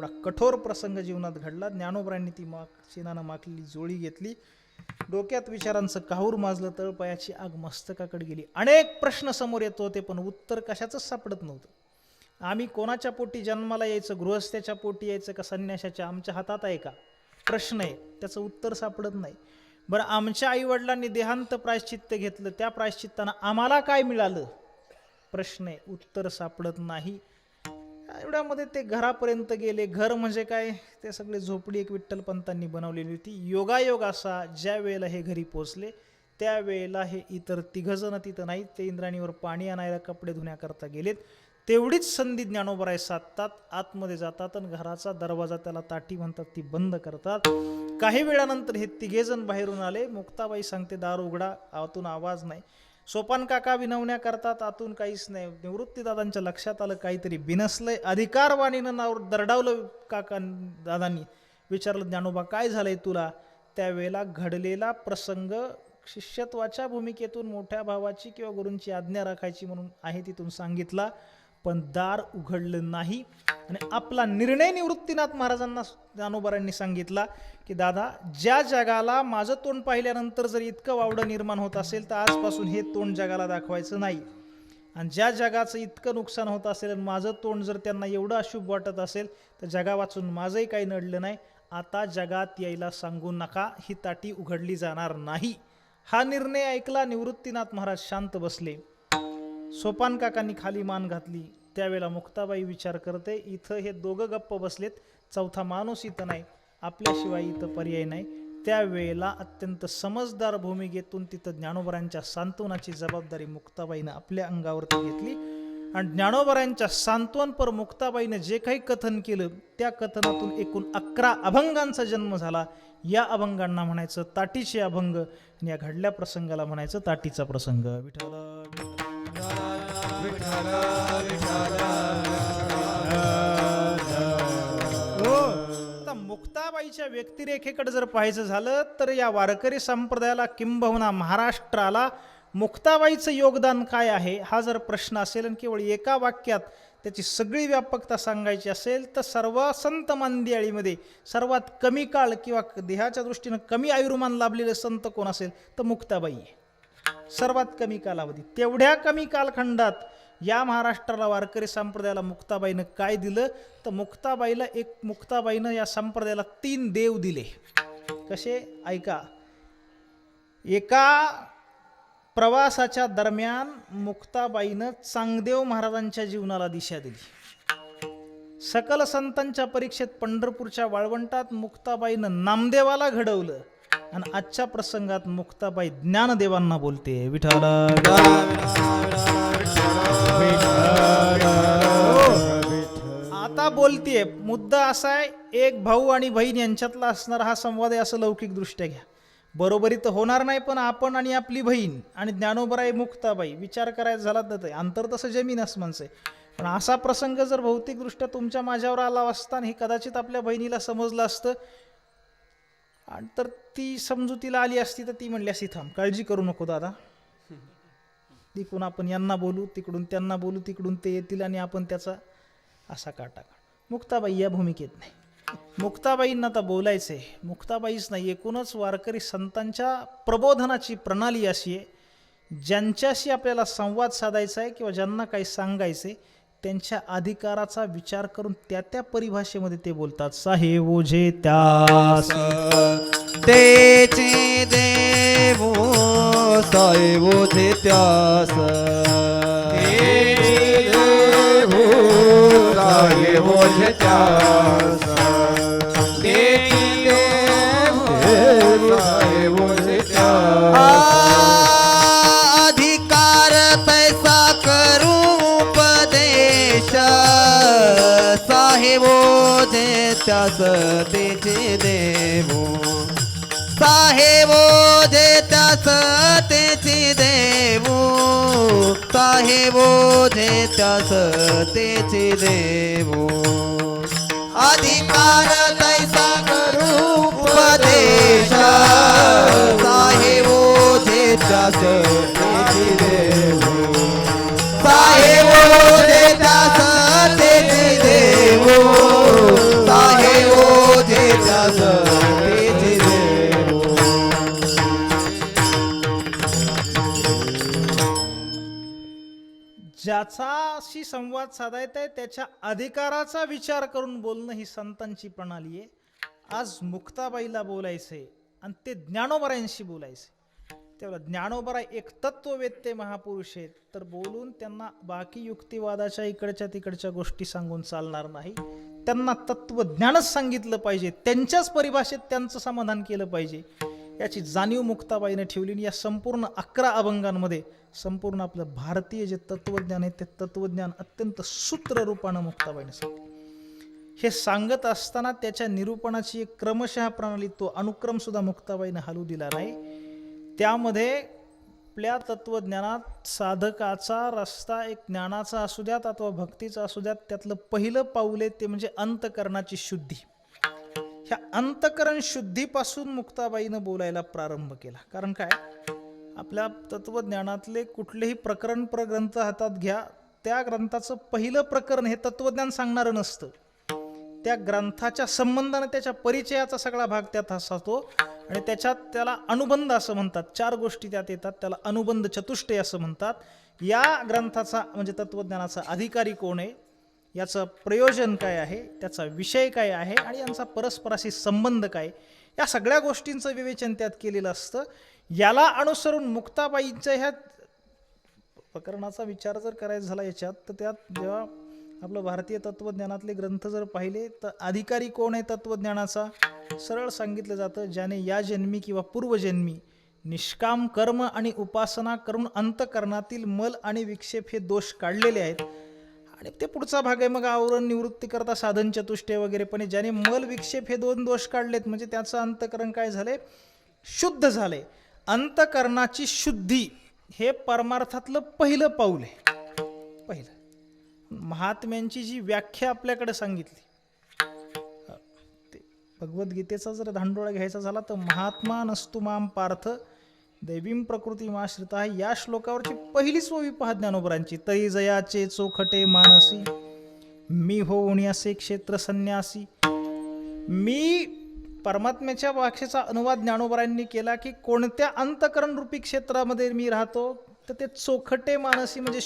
एवढा कठोर प्रसंग जीवनात घडला. ज्ञानोबरांनी ती माक शेणानं माखलेली जोळी घेतली. डोक्यात विचारांचं काहूर माजलं तळपायाची आग मस्तकाकडे गेली. अनेक प्रश्न समोर येत होते पण उत्तर कशाचंच सापडत नव्हतं. आम्ही कोणाच्या पोटी जन्माला यायचं गृहस्थ्याच्या पोटी यायचं का संन्याशाच्या? आमच्या हातात आहे का? प्रश्न आहे. त्याचं उत्तर सापडत नाही. बरं आमच्या आईवडिलांनी देहांत प्रायश्चित्त घेतलं. त्या प्रायश्चित्तानं आम्हाला काय मिळालं? प्रश्न आहे. उत्तर सापडत नाही. एवढ्यामध्ये ते घरापर्यंत गेले. घर म्हणजे काय? ते सगळे झोपडी एक विठ्ठलपंतांनी बनवलेली होती. योगायोग असा ज्या वेळेला हे घरी पोचले त्यावेळेला हे इतर तिघजणं तिथं नाहीत. ते इंद्राणीवर पाणी आणायला कपडे धुण्याकरता गेलेत. तेवढीच संधी ज्ञानोबराय साधतात आतमध्ये जातात आणि घराचा दरवाजा त्याला ताटी म्हणतात ती बंद करतात. काही वेळानंतर हे तिघेजण बाहेरून आले. मुक्ताबाई सांगते दार उघडा आतून आवाज नाही. सोपान काका विनवण्या करतात आतून काहीच नाही. निवृत्तीदादांच्या लक्षात आलं काहीतरी बिनसलंय. अधिकारवाणीनं नाव दरडावलं काका दादांनी. विचारलं ज्ञानोबा काय झालंय तुला? त्यावेळेला घडलेला प्रसंग शिष्यत्वाच्या भूमिकेतून मोठ्या भावाची किंवा गुरूंची आज्ञा राखायची म्हणून आहे तिथून सांगितला. पण दार उघडलं नाही. आणि आपला निर्णय निवृत्तीनाथ महाराजांना ज्ञानोबारांनी सांगितला की दादा ज्या जगाला माझं तोंड पाहिल्यानंतर जर इतकं वावडं निर्माण होत असेल तर आजपासून हे तोंड जगाला दाखवायचं नाही. आणि ज्या जगाचं इतकं नुकसान होत असेल आणि माझं तोंड जर त्यांना एवढं अशुभ वाटत असेल तर जगा वाचून माझंही काही नडलं नाही. आता जगात यायला सांगू नका. ही ताटी उघडली जाणार नाही. हा निर्णय ऐकला निवृत्तीनाथ महाराज शांत बसले. सोपान काकांनी खाली मान घातली. त्यावेळेला मुक्ताबाई विचार करते इथं हे दोघं गप्प बसलेत चौथा माणूस इथं नाही आपल्याशिवाय इथं पर्याय नाही. त्यावेळेला अत्यंत समजदार भूमिकेतून तिथं ज्ञानोबरांच्या सांत्वनाची जबाबदारी मुक्ताबाईनं आपल्या अंगावरती घेतली. आणि ज्ञानोबरांच्या सांत्वनपर मुक्ताबाईनं जे काही कथन केलं त्या कथनातून एकूण अकरा अभंगांचा जन्म झाला. या अभंगांना म्हणायचं ताटीचे अभंग आणि या घडल्या प्रसंगाला म्हणायचं ताटीचा प्रसंग. विठ्ठल मुक्ताबाईच्या व्यक्तिरेखेकडे जर पाहायचं झालं तर या वारकरी संप्रदायाला किंबहुना महाराष्ट्राला मुक्ताबाईचं योगदान काय आहे हा जर प्रश्न असेल आणि केवळ एका वाक्यात त्याची सगळी व्यापकता सांगायची असेल तर सर्व संत मांदियाळीमध्ये सर्वात कमी काळ किंवा देहाच्या दृष्टीनं कमी आयुर्मान लाभलेले संत कोण असेल तर मुक्ताबाई आहे. सर्वात कमी कालावधी. तेवढ्या कमी कालखंडात या महाराष्ट्राला वारकरी संप्रदायाला मुक्ताबाईनं काय दिलं? तर मुक्ताबाईला एक मुक्ताबाईनं या संप्रदायाला तीन देव दिले. कसे? ऐका. एका प्रवासाच्या दरम्यान मुक्ताबाईनं चांगदेव महाराजांच्या जीवनाला दिशा दिली. सकल संतांच्या परीक्षेत पंढरपूरच्या वाळवंटात मुक्ताबाईनं नामदेवाला घडवलं. आणि आजच्या प्रसंगात मुक्ताबाई ज्ञानदेवांना बोलते. विठाला आता बोलतीये मुद्दा असा आहे एक भाऊ आणि बहीण यांच्यातला असणारा हा संवाद आहे असं लौकिकदृष्ट्या घ्या. बरोबरी तर होणार नाही पण आपण आणि आपली बहीण आणि ज्ञानोबराई मुक्ताबाई विचार करायचा झाला तर ते. अंतर तसं जमीन असमानचं आहे. पण असा प्रसंग जर भौतिकदृष्ट्या तुमच्या माझ्यावर आला असता आणि हे कदाचित आपल्या बहिणीला समजलं असतं आणि तर ती समजुतीला आली असती तर ती म्हणली असती थांब काळजी करू नको दादा. तिकडून आपण यांना बोलू तिकडून त्यांना बोलू तिकडून ते येतील आणि आपण त्याचा असा काटा मुक्ताबाई या भूमिकेत नाही. मुक्ताबाईंना आता बोलायचं आहे मुक्ताबाईच नाही एकूणच वारकरी संतांच्या प्रबोधनाची प्रणाली अशी आहे ज्यांच्याशी आपल्याला संवाद साधायचा आहे किंवा ज्यांना काही सांगायचं आहे त्यांच्या अधिकाराचा विचार करून त्या त्या परिभाषेमध्ये ते बोलतात साहेब ओझे त्यास. तेचे देवो साहेबो जे त्यास. साहेबो जे त्यास. जे त्यास देवो. साहेबो जे त्यास तेचे देवो. साहेबो जे त्यास तेचे देवो. अधिकार तैसा करू उपदेश. साहेबो जे त्यास तेचे देवो. साहेबो जे त्यास तेचे देवो. ज्याचाशी संवाद साधायचा आहे त्याच्या अधिकाराचा विचार करून बोलणं ही संतांची प्रणाली आहे. आज मुक्ताबाईला बोलायचंय आणि ते ज्ञानोबरायांशी बोलायचे तेव्हा ज्ञानोबरा एक तत्ववेत्ते महापुरुष आहेत. तर बोलून त्यांना बाकी युक्तिवादाच्या इकडच्या तिकडच्या गोष्टी सांगून चालणार नाही. त्यांना तत्वज्ञानच सांगितलं पाहिजे. त्यांच्याच परिभाषेत त्यांचं समाधान केलं पाहिजे. याची जाणीव मुक्ताबाईने ठेवली आणि या संपूर्ण अकरा अभंगांमध्ये संपूर्ण आपलं भारतीय जे तत्वज्ञान आहे ते तत्वज्ञान अत्यंत सूत्ररूपानं मुक्ताबाईने सांगितलं. हे सांगत असताना त्याच्या निरूपणाची एक क्रमशः प्रणाली तो अनुक्रमसुद्धा मुक्ताबाईने हलू दिला नाही. त्यामध्ये आपल्या तत्वज्ञानात साधकाचा रस्ता एक ज्ञानाचा असू द्यात अथवा भक्तीचा असू द्यात त्यातलं पहिलं पाऊल आहे ते म्हणजे अंतकरणाची शुद्धी. ह्या अंतकरण शुद्धीपासून मुक्ताबाईनं बोलायला प्रारंभ केला. कारण काय? आपल्या तत्वज्ञानातले कुठलेही प्रकरण प्रग्रंथ हातात घ्या त्या ग्रंथाचं पहिलं प्रकरण हे तत्वज्ञान सांगणारं नसतं. त्या ग्रंथाच्या संबंधाने त्याच्या परिचयाचा सगळा भाग त्यात असतो आणि त्याच्यात त्याला अनुबंध असं म्हणतात. चार गोष्टी त्यात येतात. त्याला अनुबंध चतुष्टय असं म्हणतात. या ग्रंथाचा म्हणजे तत्वज्ञानाचा अधिकारी कोण आहे? याचं प्रयोजन काय आहे? त्याचा विषय काय आहे? आणि यांचा परस्पराशी संबंध काय या सगळ्या गोष्टींचं विवेचन त्यात केलेलं असतं. याला अनुसरून मुक्ताबाईंच्या ह्या प्रकरणाचा विचार जर करायचा झाला याच्यात तर त्यात जेव्हा आपलं भारतीय तत्वज्ञानातले ग्रंथ जर पाहिले तर अधिकारी कोण आहे तत्वज्ञानाचा सरळ सांगितलं जातं ज्याने या जन्मी किंवा पूर्वजन्मी निष्काम कर्म आणि उपासना करून अंतकरणातील मल आणि विक्षेप हे दोष काढलेले आहेत. आणि ते पुढचा भाग आहे मग आवरण निवृत्ती करता साधन चतुष्टय वगैरे. पण ज्याने मल विक्षेप हे दोन दोष काढलेत म्हणजे त्याचं अंतकरण काय झालंय? शुद्ध झालंय. अंतकरणाची शुद्धी हे परमार्थातलं पहिलं पाऊल आहे. पहिलं. महात्म्यांची जी व्याख्या आपल्याकडे सांगितली भगवद्गीतेचा जर धांडोळा घ्यायचा झाला तर महात्मा नसतो माम पार्थ दैवीम प्रकृती माश्रिता या श्लोकावरची पहिलीच ओवी पहा ज्ञानोबरांची. तरी जयाचे चोखटे मानसी मी होऊन असे क्षेत्र संन्यासी. मी परमात्म्याच्या भाषेचा अनुवाद ज्ञानोबरांनी केला की कोणत्या अंतकरण रूपी क्षेत्रामध्ये मी राहतो तर ते चोखटे मानसी म्हणजे